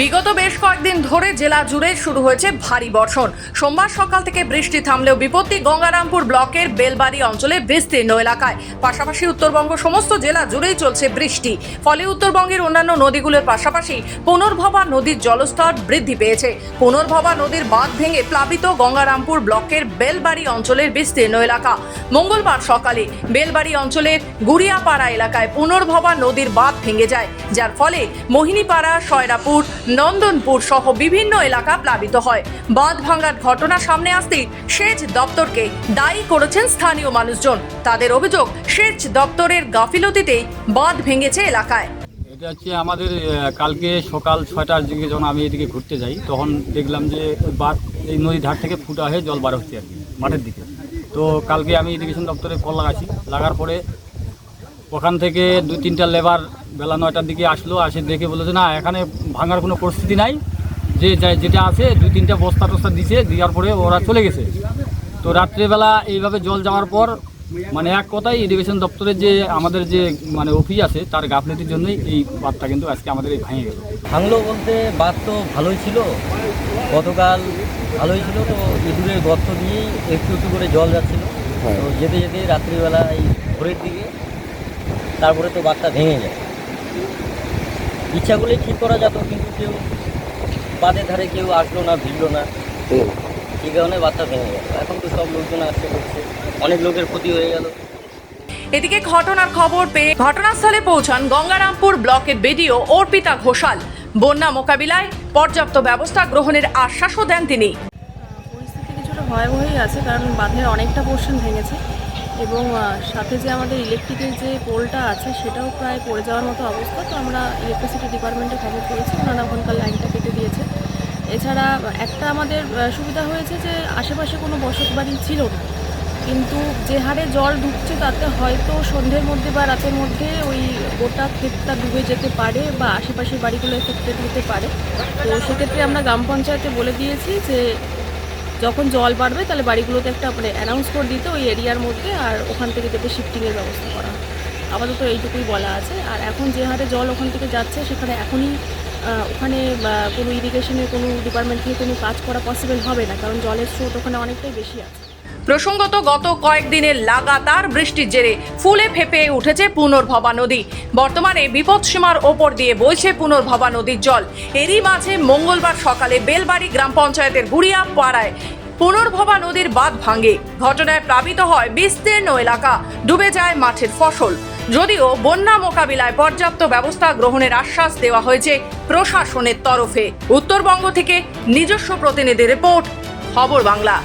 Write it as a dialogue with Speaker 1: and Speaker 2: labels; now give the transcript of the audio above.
Speaker 1: বিগত বেশ কয়েকদিন ধরে জেলা জুড়ে শুরু হয়েছে ভারী বর্ষণ। সোমবার সকাল থেকে বৃষ্টি থামলেও বিপত্তি গঙ্গারামপুর ব্লকের বেলবাড়ি অঞ্চলে বিস্তীর্ণ এলাকায়। পাশাপাশি উত্তরবঙ্গ সমস্ত জেলা জুড়েই চলছে বৃষ্টি। ফলে উত্তরবঙ্গের অন্যান্য নদীগুলোর পাশাপাশি পুনর্ভবা নদীর জলস্তর বৃদ্ধি পেয়েছে। পুনর্ভবা নদীর বাঁধ ভেঙে প্লাবিত গঙ্গারামপুর ব্লকের বেলবাড়ি অঞ্চলের বিস্তীর্ণ এলাকা। মঙ্গলবার সকালে বেলবাড়ি অঞ্চলের গুড়িয়াপাড়া এলাকায় পুনর্ভবা নদীর বাঁধ ভেঙে যায়, যার ফলে মোহিনীপাড়া, সয়রাপুর নন্দনপুর সহ বিভিন্ন এলাকা প্লাবিত হয়। বাঁধ ভাঙার ঘটনা সামনে আসতেই সেচ দপ্তরকে দায়ী করেছেন স্থানীয় মানুষজন। তাদের অভিযোগ, সেচ দপ্তরের গাফিলতিতেই বাঁধ ভেঙেছে এলাকায়।
Speaker 2: এটা হচ্ছে আমাদের কালকে সকাল ছয়টার দিকে যখন আমি এদিকে ঘুরতে যাই, তখন দেখলাম যে বাঁধ, এই নদীর ধার থেকে ফুটা হয়ে জল বার হচ্ছে আর কি, মাঠের দিকে। তো কালকে আমি ইরিগেশন দপ্তরে কল লাগাচ্ছি, লাগার পরে ওখান থেকে দু তিনটা লেবার বেলা নয়টার দিকে আসলো আসে দেখে বলেছে না এখানে ভাঙার কোনো পরিস্থিতি নাই। যে যা- যেটা আছে দুই তিনটা বস্তা টস্তা দিছে দেওয়ার পরে ওরা চলে গেছে। তো রাত্রেবেলা এইভাবে জল যাওয়ার পর মানে এক কথাই ইরিগেশন দপ্তরের যে আমাদের যে মানে অফিস আছে তার গাফলতির জন্যই এই বাদটা কিন্তু আজকে আমাদের এই ভেঙে গেল।
Speaker 3: ভাঙলো বলতে বাদ তো ভালোই ছিল। গতকাল ভালোই ছিল তো ইঁদুরের গর্ত দিয়েই একটু একটু করে জল যাচ্ছিল। তো যেতে যেতে রাত্রিবেলা এই ভোরের দিকে তারপরে তো বাদটা ভেঙে যায়। ইচ্ছা করলেই ঠিক করা যেত কিন্তু কেউ বাদের ধারে কেউ আসলো না ভিড়লো না। এই কারণে বাদটা ভেঙে গেল। এখন তো সব লোকজন আসছে করছে অনেক লোকের ক্ষতি হয়ে গেল।
Speaker 1: এদিকে ঘটনার খবর পেয়ে ঘটনাস্থলে পৌঁছান গঙ্গারামপুর ব্লকের বিডিও অর্পিতা ঘোষাল। বন্যা মোকাবিলায় পর্যাপ্ত ব্যবস্থা গ্রহণের আশ্বাসও দেন তিনি।
Speaker 4: পরিস্থিতি কিছুটা ভয়াবহই আছে কারণ বাঁধের অনেকটা পোর্শন ভেঙেছে। এবং সাথে যে আমাদের ইলেকট্রিকের যে পোলটা আছে সেটাও প্রায় পড়ে যাওয়ার মতো অবস্থা। তো আমরা ইলেকট্রিসিটি ডিপার্টমেন্টে খবর করেছি। ওনারা ওখানকার লাইনটা কেটে দিয়েছে। এছাড়া একটা আমাদের সুবিধা হয়েছে যে আশেপাশে কোনো বসত বাড়ি ছিল না। কিন্তু যে হারে জল ঢুকছে তাতে হয়তো সন্ধ্যের মধ্যে বা রাতের মধ্যে ওই গোটা ক্ষেতটা ডুবে যেতে পারে বা আশেপাশের বাড়িগুলো এফেক্টেড হতে পারে। তো সেক্ষেত্রে আমরা গ্রাম পঞ্চায়েতে বলে দিয়েছি যে যখন জল বাড়বে, তাহলে বাড়িগুলোতে একটা মানে অ্যানাউন্স করে দিতে ওই এরিয়ার মধ্যে আর ওখান থেকে যাতে শিফটিংয়ের ব্যবস্থা করা আপাতত এইটুকুই বলা আছে। আর এখন যে হারে জল ওখান থেকে যাচ্ছে, সেখানে এখনই ওখানে কোনো ইরিগেশনের কোনো ডিপার্টমেন্ট থেকে কোনো কাজ করা পসিবল হবে না, কারণ জলের স্রোত ওখানে অনেকটাই বেশি আছে।
Speaker 1: প্রসঙ্গত, গত কয়েকদিনের লাগাতার বৃষ্টির জেরে ফুলে ফেপে উঠেছে পুনর্ভবা নদী। বর্তমানে বিপদসীমার ওপর দিয়ে বইছে পুনর্ভবা নদীর জল। এরই মাঝে মঙ্গলবার সকালে বেলবাড়ি গ্রাম পঞ্চায়েতের গুড়িয়া পাড়ায় পুনর্ভবা নদীর বাঁধ ভাঙে। ঘটনায় প্লাবিত হয় বিস্তীর্ণ এলাকা, ডুবে যায় মাঠের ফসল। যদিও বন্যা মোকাবিলায় পর্যাপ্ত ব্যবস্থা গ্রহণের আশ্বাস দেওয়া হয়েছে প্রশাসনের তরফে। উত্তরবঙ্গ থেকে নিজস্ব প্রতিনিধি রিপোর্ট, খবর বাংলা।